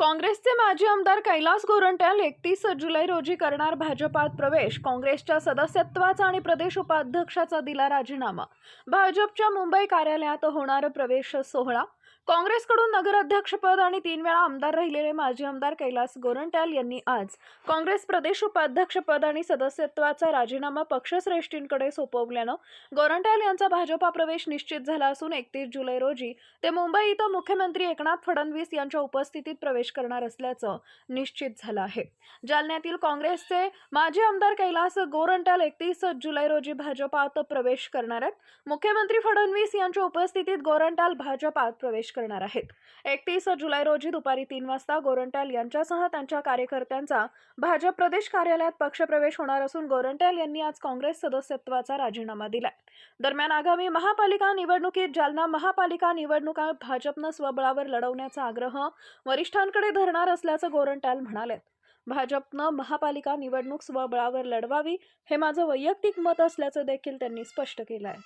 काँग्रेसचे माजी आमदार कैलास गोरंट्याल एकतीस जुलै रोजी करणार भाजपात प्रवेश. काँग्रेसच्या सदस्यत्वाचा आणि प्रदेश उपाध्यक्षाचा दिला राजीनामा. भाजपच्या मुंबई कार्यालयात होणार प्रवेश सोहळा. काँग्रेसकडून नगराध्यक्षपद आणि तीन वेळा आमदार राहिलेले माजी आमदार कैलास गोरंट्याल यांनी आज काँग्रेस प्रदेश उपाध्यक्षपद आणि सदस्यत्वाचा राजीनामा पक्षश्रेष्ठींकडे सोपवल्यानं गोरंट्याल यांचा भाजपा प्रवेश निश्चित झाला असून एकतीस जुलै रोजी ते मुंबई इथं मुख्यमंत्री एकनाथ फडणवीस यांच्या उपस्थितीत प्रवेश करणार असल्याचं निश्चित झालं आहे. जालन्यातील काँग्रेसचे माजी आमदार कैलास गोरंट्याल एकतीस जुलै रोजी भाजपात प्रवेश करणार आहेत. मुख्यमंत्री फडणवीस यांच्या उपस्थितीत गोरंट्याल भाजपात प्रवेश करणार आहेत. एकतीस जुलै रोजी दुपारी तीन वाजता गोरंट्याल यांच्यासह त्यांच्या कार्यकर्त्यांचा भाजप प्रदेश कार्यालयात पक्षप्रवेश होणार असून गोरंट्याल यांनी आज काँग्रेस सदस्यत्वाचा राजीनामा दिलाय. दरम्यान आगामी महापालिका निवडणुकीत जालना महापालिका निवडणुका भाजपनं स्वबळावर लढवण्याचा आग्रह वरिष्ठांकडे धरणार असल्याचं गोरंट्याल म्हणाले. भाजपनं महापालिका निवडणूक स्वबळावर लढवावी हे माझं वैयक्तिक मत असल्याचं देखील त्यांनी स्पष्ट केलं आहे